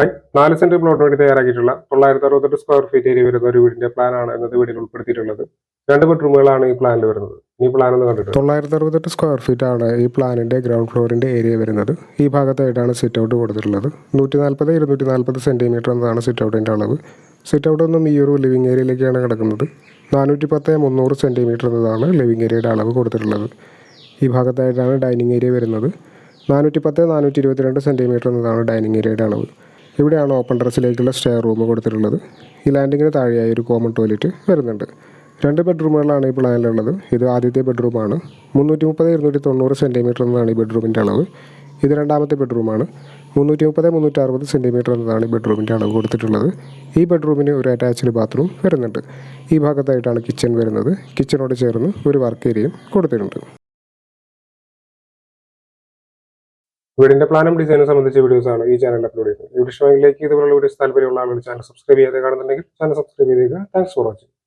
ഷൈൻ നാല് സെന്റ് പ്ലോട്ടിന് വേണ്ടി തയ്യാറാക്കിയിട്ടുള്ള തൊള്ളായിരത്തി അറുപത്തെട്ട് സ്ക്വയർ ഫീറ്റ് ഏരിയ വരുന്ന ഒരു വീടിന്റെ പ്ലാനാണ് ഇന്നത്തെ വീടിൽ ഉൾപ്പെടുത്തിയിട്ടുള്ളത്. രണ്ട് ബെഡ്റൂമുകളാണ് ഈ പ്ലാനിൽ വരുന്നത്. ഈ പ്ലാൻ ഒന്ന് കണ്ടിട്ട്? തൊള്ളായിരത്തി അറുപത്തെട്ട് സ്ക്വയർ ഫീറ്റ് ആണ് ഈ പ്ലാനിന്റെ ഗ്രൗണ്ട് ഫ്ലോറിന്റെ ഏരിയ വരുന്നത്. ഈ ഭാഗത്തായിട്ടാണ് സിറ്റ് ഔട്ട് കൊടുത്തിട്ടുള്ളത്. നൂറ്റി നാൽപ്പത് ഇരുന്നൂറ്റി നാൽപ്പത് സെന്റിമീറ്റർ എന്നതാണ് സിറ്റ് ഔട്ടിന്റെ അളവ്. സിറ്റ് ഔട്ട് ഒന്നും ഈ ഒരു ലിവിംഗ് ഏരിയയിലേക്കാണ് കിടക്കുന്നത്. നാനൂറ്റി പത്ത് മുന്നൂറ് സെന്റിമീറ്റർ എന്നതാണ് ലിവിംഗ് ഏരിയയുടെ അളവ് കൊടുത്തിട്ടുള്ളത്. ഈ ഭാഗത്തായിട്ടാണ് ഡൈനിങ് ഏരിയ വരുന്നത്. നാനൂറ്റി പത്ത് നാനൂറ്റി ഇരുപത്തിരണ്ട് സെന്റിമീറ്റർ എന്നതാണ് ഡൈനിങ് ഏരിയയുടെ അളവ്. ഇവിടെയാണ് ഓപ്പൺ ഡ്രസ്സിലേക്കുള്ള സ്റ്റെയർ റൂം കൊടുത്തിട്ടുള്ളത്. ഈ ലാൻഡിങ്ങിന് താഴെയായി ഒരു കോമൺ ടോയ്ലറ്റ് വരുന്നുണ്ട്. രണ്ട് ബെഡ്റൂമുകളാണ് ഈ പ്ലാനിലുള്ളത്. ഇത് ആദ്യത്തെ ബെഡ്റൂമാണ് മുന്നൂറ്റി മുപ്പത് ഇരുന്നൂറ്റി തൊണ്ണൂറ് സെന്റിമീറ്റർ എന്നതാണ് ഈ ബെഡ്റൂമിന്റെ അളവ്. ഇത് രണ്ടാമത്തെ ബെഡ്റൂമാണ് മുന്നൂറ്റി മുപ്പത് മുന്നൂറ്റി അറുപത് സെന്റിമീറ്റർ എന്നതാണ് ഈ ബെഡ്റൂമിന്റെ അളവ് കൊടുത്തിട്ടുള്ളത്. ഈ ബെഡ്റൂമിന് ഒരു അറ്റാച്ച്ഡ് ബാത്റൂം വരുന്നുണ്ട്. ഈ ഭാഗത്തായിട്ടാണ് കിച്ചൺ വരുന്നത്. കിച്ചണോട് ചേർന്ന് ഒരു വർക്ക് ഏരിയയും കൊടുത്തിട്ടുണ്ട്. വീടിന്റെ പ്ലാനും ഡിസൈനും സംബന്ധിച്ച വീഡിയോസ് ആണ് ഈ ചാനൽ അപ്ലോഡ് ചെയ്യുന്നത്. ഇതുപോലുള്ള വീഡിയോസ് താല്പര്യമുള്ള ആളുകൾ ചാനൽ സബ്സ്ക്രൈബ് ചെയ്യാതെ കാണുന്നുണ്ടെങ്കിൽ ചാനൽ സബ്സ്ക്രൈബ് ചെയ്തേക്കുക. Thanks for watching